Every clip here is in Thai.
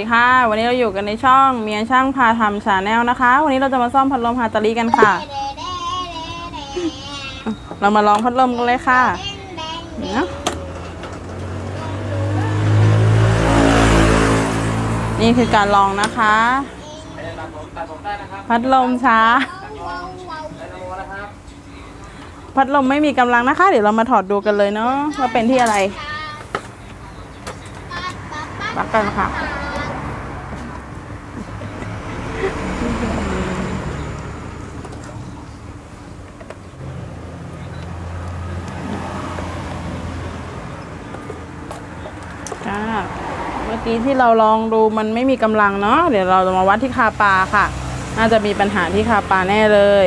สวัสดีค่ะ วันนี้เราอยู่กันในช่องเมียช่างพาทำชาแนลนะคะ วันนี้เราจะมาซ่อมพัดลมฮาตาลีกันค่ะ เรามาลองพัดลมกันเลยค่ะเนาะนี่คือการลองนะคะ พัดลมช้า พัดลมไม่มีกำลังนะคะ เดี๋ยวเรามาถอดดูกันเลยเนาะว่าเป็นที่อะไรปักกันค่ะ จ้า เมื่อกี้ที่เราลองดูมันไม่มีกำลังเนาะเดี๋ยวเราจะมาวัดที่คาปลาค่ะ น่าจะมีปัญหาที่คาปลาแน่เลย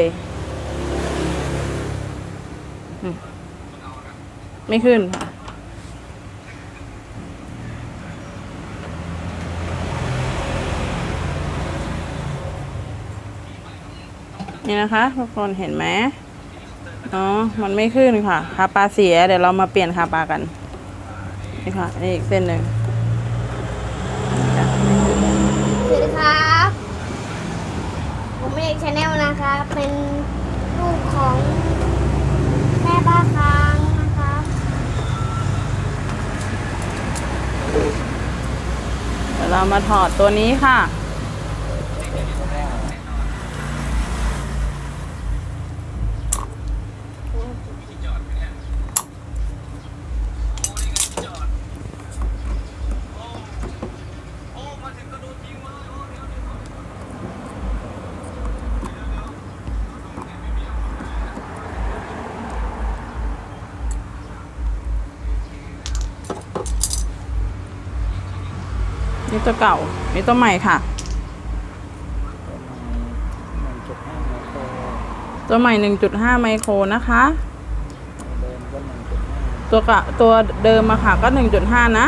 ไม่ขึ้นค่ะ นี่นะคะทุกคนเห็นไหมอ๋อมันไม่ขึ้นค่ะคาปลาเสียเดี๋ยวเรามาเปลี่ยนคาปลากันนี่ค่ะนี่อีกเส้นหนึ่งจ้ะสวัสดีครับ ผมเอกชาแนลนะครับเป็นลูกของแม่บ้าคางนะครับเดี๋ยวเรามาถอดตัวนี้ค่ะ นี่ตัวเก่า นี่ตัวใหม่ค่ะ ตัวใหม่ 1.5 ไมโครนะคะ ตัวกะตัวเดิมอะค่ะก็ 1.5 นะ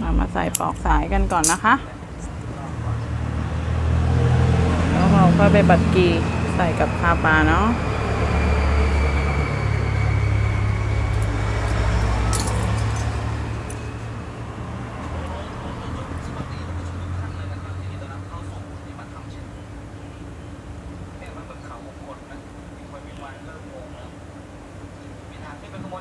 เรามาใส่ปลอกสายกันก่อนนะคะ แล้วเราก็ไปบัดกีใส่กับคาปลาเนาะ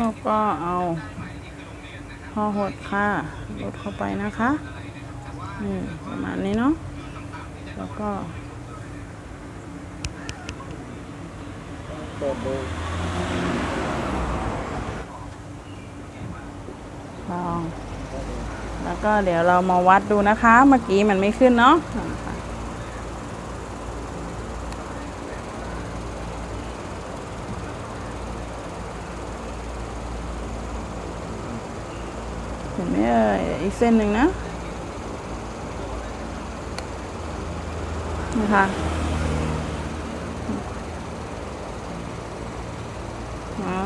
ราก็เอาพอหดค่ะลดเข้าไปนะคะอืมประมาณนี้เนาะแล้วก็เปิดดูลองแล้วก็เดี๋ยวเรามาวัดดูนะคะ เมื่อกี้มันไม่ขึ้นเนาะ เห็นไหมเอ่ยอีกเส้นหนึ่งนะนะคะอ๋อ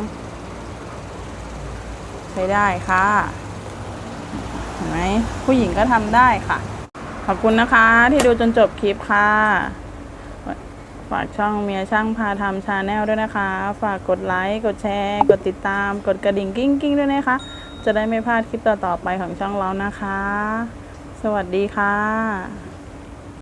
ใช้ได้ค่ะเห็นไหมผู้หญิงก็ทำได้ค่ะ ขอบคุณนะคะที่ดูจนจบคลิปค่ะฝากช่องเมียช่างพาทำชาแนลด้วยนะคะ ฝากกดไลค์ กดแชร์ กดติดตาม กดกระดิ่งกิ้งกิ้งด้วยนะคะ จะได้ไม่พลาดคลิปต่อๆไปของช่องเรานะคะ สวัสดีค่ะ